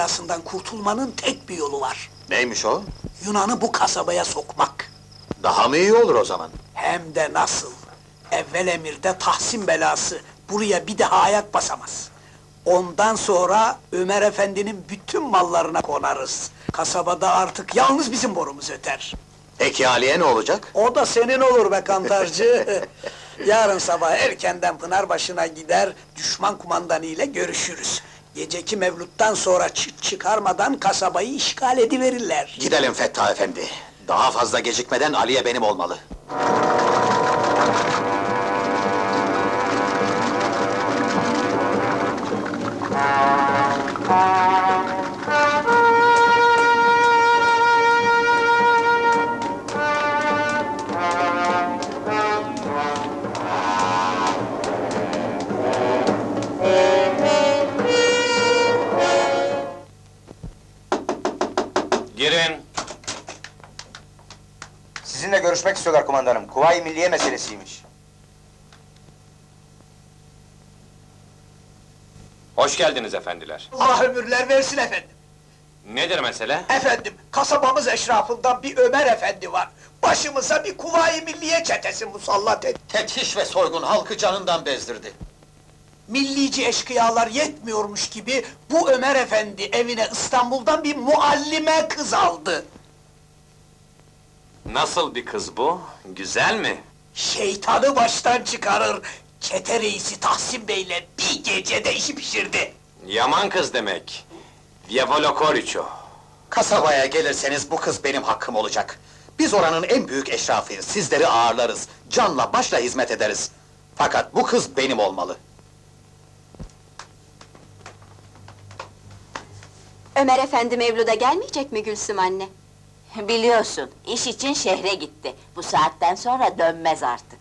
Belasından kurtulmanın tek bir yolu var. Neymiş o? Yunan'ı bu kasabaya sokmak. Daha mı iyi olur o zaman? Hem de nasıl? Evvel emirde Tahsin belası buraya bir daha ayak basamaz. Ondan sonra Ömer Efendi'nin bütün mallarına konarız. Kasabada artık yalnız bizim borumuz öter. Peki Ali'ye ne olacak? O da senin olur be kantarcı. Yarın sabah erkenden Pınarbaşı'na gider, düşman kumandanı ile görüşürüz. Geceki mevluttan sonra çıt çıkarmadan kasabayı işgal ediverirler. Gidelim Fettah Efendi. Daha fazla gecikmeden Aliye benim olmalı. Görüşmek istiyorlar kumandanım. Kuvayi Milliye meselesiymiş. Hoş geldiniz efendiler. Allah ömürler versin efendim. Nedir mesele? Efendim, kasabamız eşrafından bir Ömer Efendi var. Başımıza bir kuvayi milliye çetesi musallat etti. Teftiş ve soygun halkı canından bezdirdi. Millici eşkıyalar yetmiyormuş gibi bu Ömer Efendi evine İstanbul'dan bir muallime kız aldı. Nasıl bir kız bu? Güzel mi? Şeytanı baştan çıkarır. Çete reisi Tahsin Bey'le bir gecede işi pişirdi. Yaman kız demek. Diavolo Coricio. Kasabaya gelirseniz bu kız benim hakkım olacak. Biz oranın en büyük eşrafıyız, sizleri ağırlarız. Canla başla hizmet ederiz. Fakat bu kız benim olmalı. Ömer Efendi Mevlud'a gelmeyecek mi Gülsüm anne? Biliyorsun, iş için şehre gitti. Bu saatten sonra dönmez artık.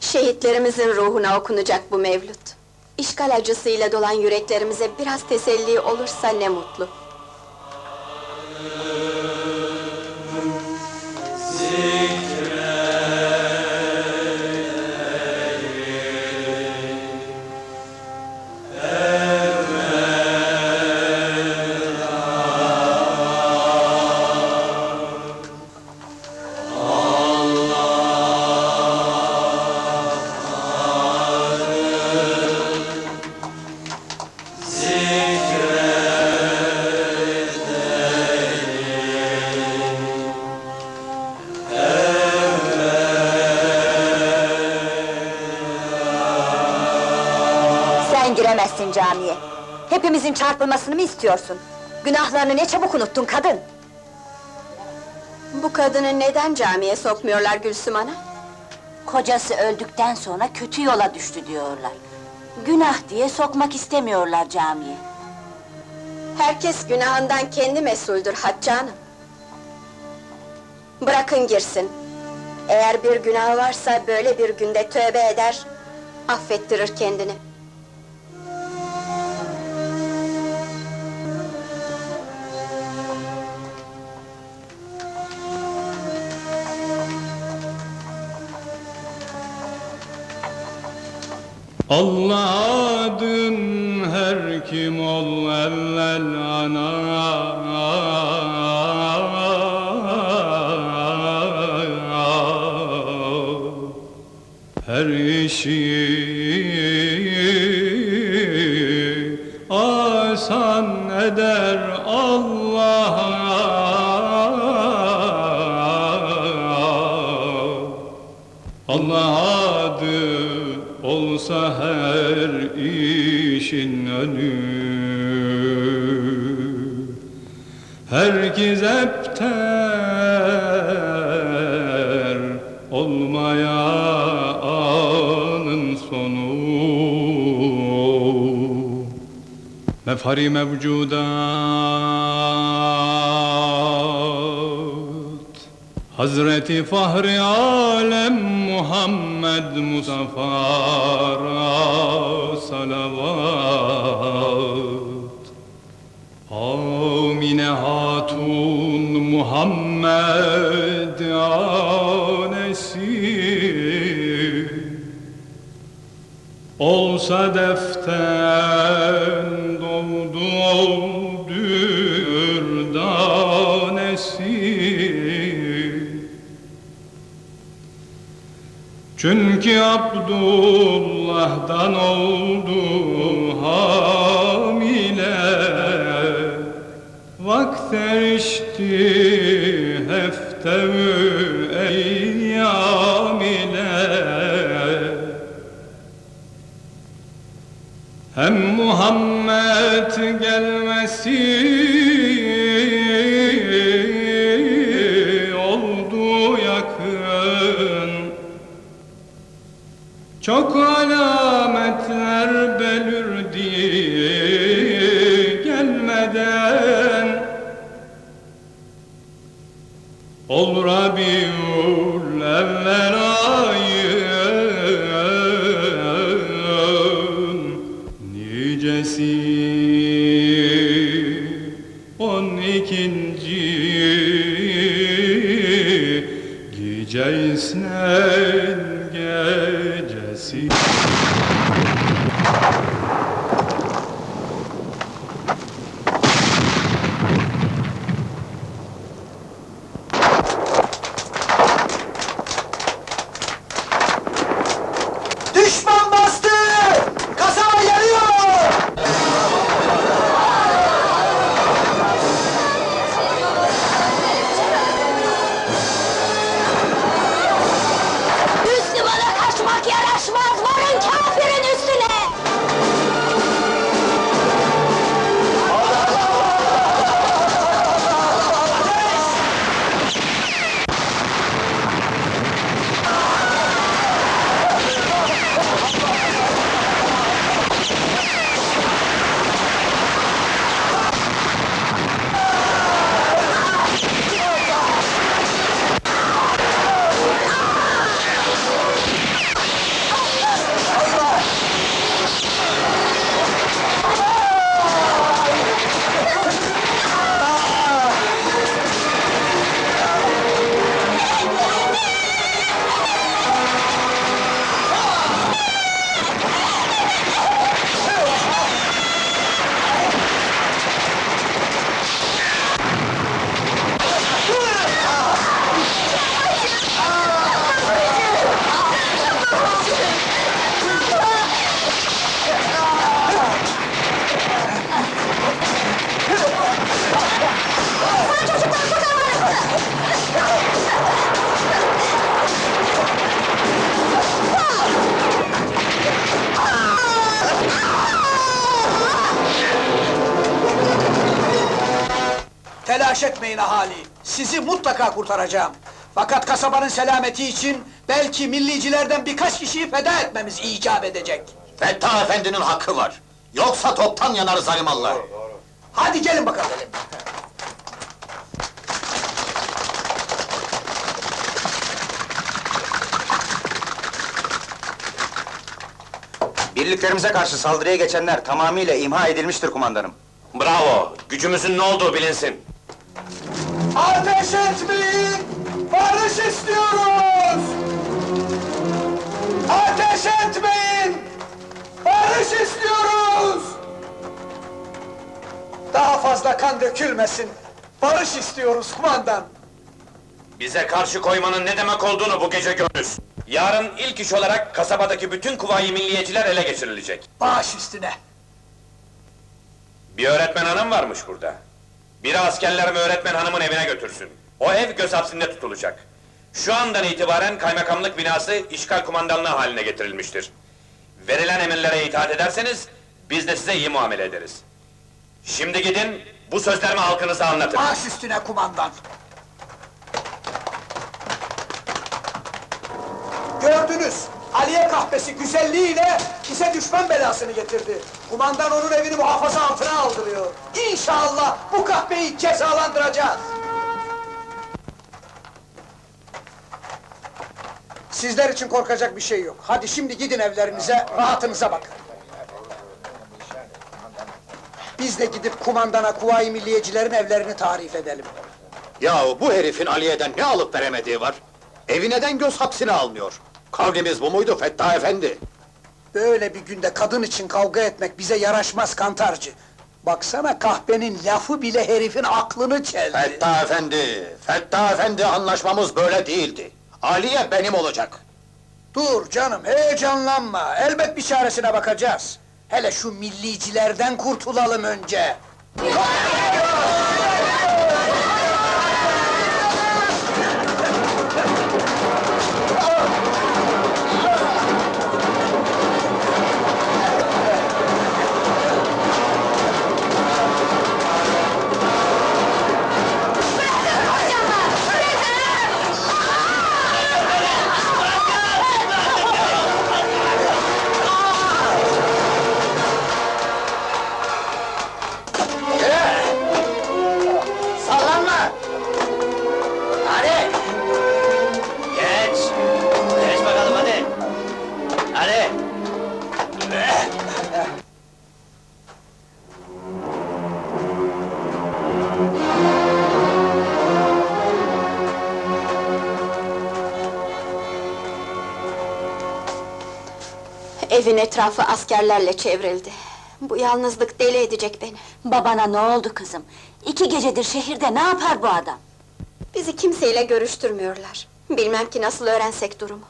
Şehitlerimizin ruhuna okunacak bu Mevlud. İşgal acısıyla dolan yüreklerimize biraz teselli olursa ne mutlu. Giremezsin camiye. Hepimizin çarpılmasını mı istiyorsun? Günahlarını ne çabuk unuttun kadın! Bu kadını neden camiye sokmuyorlar Gülsüm ana? Kocası öldükten sonra kötü yola düştü diyorlar. Günah diye sokmak istemiyorlar camiye. Herkes günahından kendi mesuldür Hatice Hanım. Bırakın girsin. Eğer bir günah varsa böyle bir günde tövbe eder, affettirir kendini. Allah adın her kim ol evvel ana. Her işi Herkes epter olmaya anın sonu. Mefhari mevcudat Hazreti Fahri Alem Muhammed Mustafa'ra salavat Abdullah'dan oldu hamile. Vakt erişti heftevü eyyam ile Hem Muhammed gelmesi Çok alametler belirdi gelmeden. Ol Rabiul gecesi Telaş etmeyin ahali, sizi mutlaka kurtaracağım. Fakat kasabanın selameti için belki millicilerden birkaç kişiyi feda etmemiz icap edecek. Fettah Efendi'nin hakkı var. Yoksa toptan yanar zalimallah. Hadi gelin bakalım. Birliklerimize karşı saldırıya geçenler tamamıyla imha edilmiştir kumandanım. Bravo! Gücümüzün ne olduğu bilinsin. Ateş etmeyin! Barış istiyoruz! Ateş etmeyin! Barış istiyoruz! Daha fazla kan dökülmesin. Barış istiyoruz kumandan. Bize karşı koymanın ne demek olduğunu bu gece görürüz. Yarın ilk iş olarak kasabadaki bütün kuvayi milliyeciler ele geçirilecek. Baş üstüne. Bir öğretmen hanım varmış burada. Biri askerlerimi öğretmen hanımın evine götürsün. O ev göz hapsinde tutulacak. Şu andan itibaren kaymakamlık binası işgal kumandanlığı haline getirilmiştir. Verilen emirlere itaat ederseniz, biz de size iyi muamele ederiz. Şimdi gidin, bu sözlerimi halkınıza anlatın. Baş üstüne kumandan. Gördünüz, Aliye kahvesi güzelliğiyle bize düşman belasını getirdi. Kumandan onun evini muhafaza altına aldırıyor. İnşallah bu kahveyi cezalandıracağız. Sizler için korkacak bir şey yok. Hadi şimdi gidin evlerinize, rahatınıza bakın. Biz de gidip kumandana Kuvayi Milliyecilerin evlerini tarif edelim. Yahu bu herifin Aliye'den ne alıp veremediği var? Evi neden göz hapsine almıyor? Kavgimiz bu muydu Fettah Efendi? Böyle bir günde kadın için kavga etmek bize yaraşmaz kantarcı. Baksana kahvenin lafı bile herifin aklını çeldi. Fettah Efendi, Fettah Efendi anlaşmamız böyle değildi. Aliye benim olacak. Dur canım, heyecanlanma. Elbet bir çaresine bakacağız. Hele şu millicilerden kurtulalım önce. Evin etrafı askerlerle çevrildi. Bu yalnızlık deli edecek beni. Babana ne oldu kızım? İki gecedir şehirde ne yapar bu adam? Bizi kimseyle görüştürmüyorlar. Bilmem ki nasıl öğrensek durumu.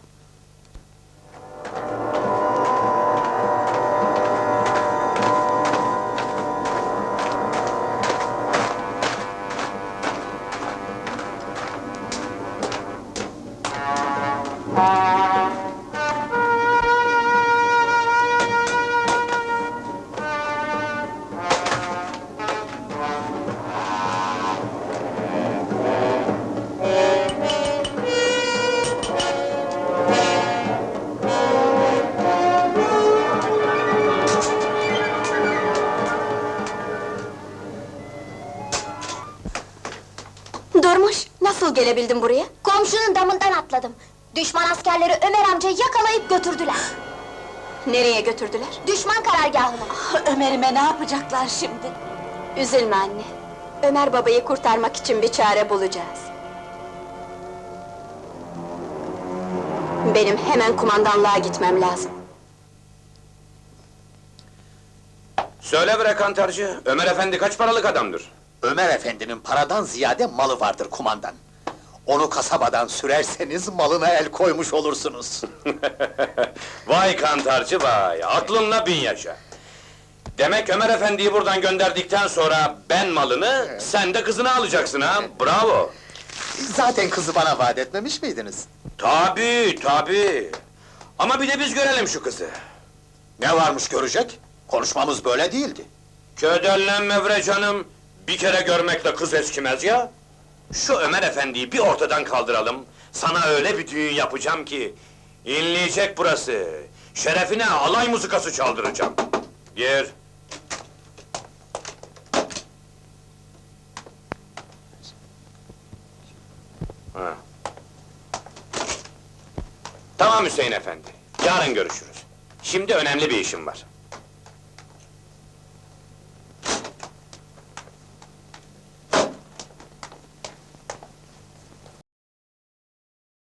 Gelebildin buraya? Komşunun damından atladım. Düşman askerleri Ömer amcayı yakalayıp götürdüler. Nereye götürdüler? Düşman karargahına. Ah, Ömer'ime ne yapacaklar şimdi? Üzülme anne. Ömer babayı kurtarmak için bir çare bulacağız. Benim hemen kumandanlığa gitmem lazım. Söyle bre kantarcı, Ömer efendi kaç paralık adamdır? Ömer efendinin paradan ziyade malı vardır kumandan. Onu kasabadan sürerseniz malına el koymuş olursunuz. vay kantarcı vay, aklınla bin yaşa. Demek Ömer efendiyi buradan gönderdikten sonra ben malını, sen de kızını alacaksın ha, bravo! Zaten kızı bana vaat etmemiş miydiniz? Tabii, tabii! Ama bir de biz görelim şu kızı. Ne varmış görecek? Konuşmamız böyle değildi. Ködellenme bre canım, bir kere görmekle kız eskimez ya! Şu Ömer efendiyi bir ortadan kaldıralım, sana öyle bir düğün yapacağım ki... ...inleyecek burası, şerefine alay muzikası çaldıracağım. Gir. Ha. Tamam Hüseyin efendi, yarın görüşürüz. Şimdi önemli bir işim var.